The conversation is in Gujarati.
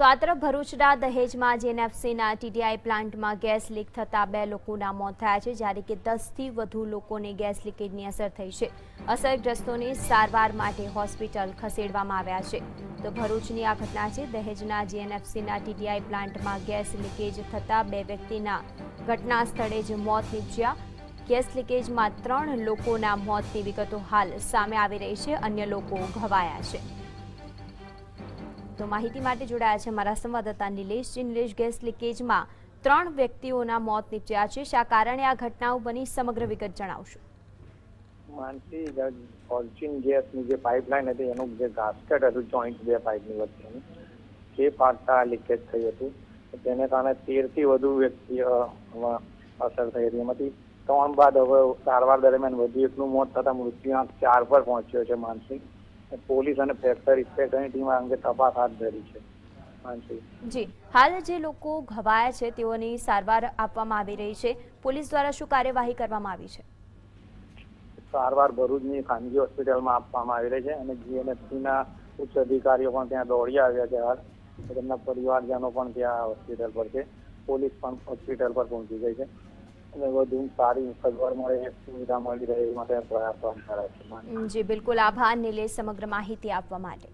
તો આ તરફ ભરૂચના દહેજમાં જેએનએફસીના ટીડીઆઈ પ્લાન્ટમાં ગેસ લીક થતાં બે લોકોના મોત થયા છે, જ્યારે કે દસથી વધુ લોકોને ગેસ લીકેજની અસર થઈ છે. અસરગ્રસ્તોને સારવાર માટે હોસ્પિટલ ખસેડવામાં આવ્યા છે. તો ભરૂચની આ ઘટના છે, દહેજના જેએનએફસીના ટીડીઆઈ પ્લાન્ટમાં ગેસ લીકેજ થતાં બે વ્યક્તિના ઘટના સ્થળે જ મોત નીપજ્યા. ગેસ લીકેજમાં ત્રણ લોકોના મોતની વિગતો હાલ સામે આવી રહી છે, અન્ય લોકો ઘવાયા છે. તો માહિતી માટે જોડાયા છે મારા સંવાદદાતા નિલેશ જે. નિલેશ ગેસ લીકેજમાં ત્રણ વ્યક્તિઓના મોત નીપજ્યા છે. શા કારણે આ ઘટનાઓ બની સમગ્ર વિગત જણાવશો. માનસી ફોર્ચ્યુન ગેસની જે પાઇપલાઇન હતી એનું જે ગાસ્કેટ હતું જોઈન્ટ બે પાઇપની વચ્ચેનું તે ફાટતા લીકેજ થઈ હતું. તેને કારણે તેરથી વધુ વ્યક્તિ અ, અ, અસર થઈ હતી એમાંથી ત્રણ બાદ હવે સારવાર દરમિયાન વધુ એકનું મોત થતાં મૃત્યુઆંક ચાર પર પહોંચ્યો છે માનસી. પોલીસ અને ફેક્ટર ઇન્સ્પેક્ટરની ટીમ આ અંગે તપાસ હાથ ધરી છે. જી. હાલ જે લોકો ઘવાયા છે તેઓની સારવાર આપવામાં આવી રહી છે. પોલીસ દ્વારા શું કાર્યવાહી કરવામાં આવી છે? સારવાર ભરૂચની ખાનગી હોસ્પિટલમાં આપવામાં આવી રહી છે અને જીએનએફસીના ઉચ્ચ અધિકારીઓ પણ ત્યાં દોડી આવ્યા છે હાલ. તેમના પરિવારજનો પણ ત્યાં હોસ્પિટલ પર છે. પોલીસ પણ હોસ્પિટલ પર પહોંચી ગઈ છે. છે. જી બિલકુલ. આભાર નિલેશ સમગ્ર માહિતી આપવા માટે.